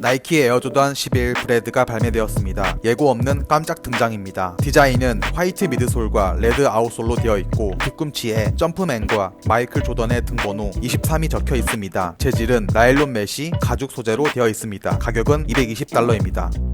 나이키 에어조던 11 브레드가 발매되었습니다. 예고 없는 깜짝 등장입니다. 디자인은 화이트 미드솔과 레드 아웃솔로 되어 있고 뒤꿈치에 점프맨과 마이클 조던의 등번호 23이 적혀 있습니다. 재질은 나일론 메시 가죽 소재로 되어 있습니다. 가격은 220달러입니다.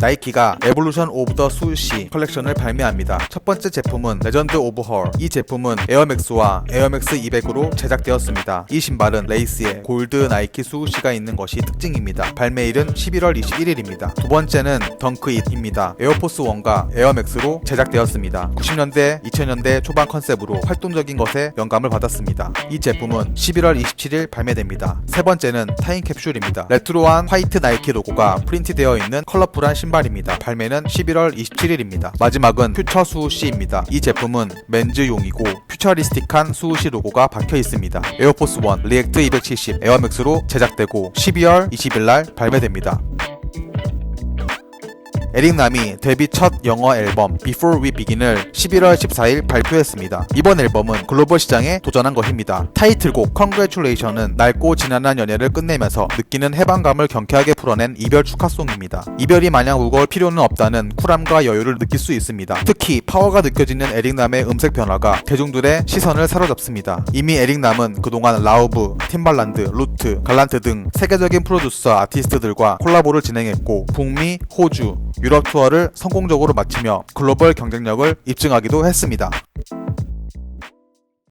나이키가 에볼루션 오브 더 수시 컬렉션을 발매합니다. 첫 번째 제품은 레전드 오브 헐. 이 제품은 에어맥스와 에어맥스 200으로 제작되었습니다. 이 신발은 레이스에 골드 나이키 수시가 있는 것이 특징입니다. 발매일은 11월 21일입니다. 두 번째는 덩크잇입니다. 에어포스 1과 에어맥스로 제작되었습니다. 90년대, 2000년대 초반 컨셉으로 활동적인 것에 영감을 받았습니다. 이 제품은 11월 27일 발매됩니다. 세 번째는 타임 캡슐입니다. 레트로한 화이트 나이키 로고가 프린트되어 있는 컬러풀한 신발 입니다. 발매는 11월 27일입니다. 마지막은 퓨처 수우시입니다. 이 제품은 맨즈용이고 퓨처리스틱한 수우시 로고가 박혀 있습니다. 에어포스 1 리액트 270 에어맥스로 제작되고 12월 20일 날 발매됩니다. 에릭남이 데뷔 첫 영어 앨범 Before We Begin을 11월 14일 발표했습니다. 이번 앨범은 글로벌 시장에 도전한 것입니다. 타이틀곡 Congratulation은 낡고 지난한 연애를 끝내면서 느끼는 해방감을 경쾌하게 풀어낸 이별 축하송입니다. 이별이 마냥 무거울 필요는 없다는 쿨함과 여유를 느낄 수 있습니다. 특히 파워가 느껴지는 에릭남의 음색 변화가 대중들의 시선을 사로잡습니다. 이미 에릭남은 그동안 라우브, 팀발란드, 루트, 갈란트 등 세계적인 프로듀서 아티스트들과 콜라보를 진행했고 북미, 호주, 유럽 투어를 성공적으로 마치며 글로벌 경쟁력을 입증하기도 했습니다.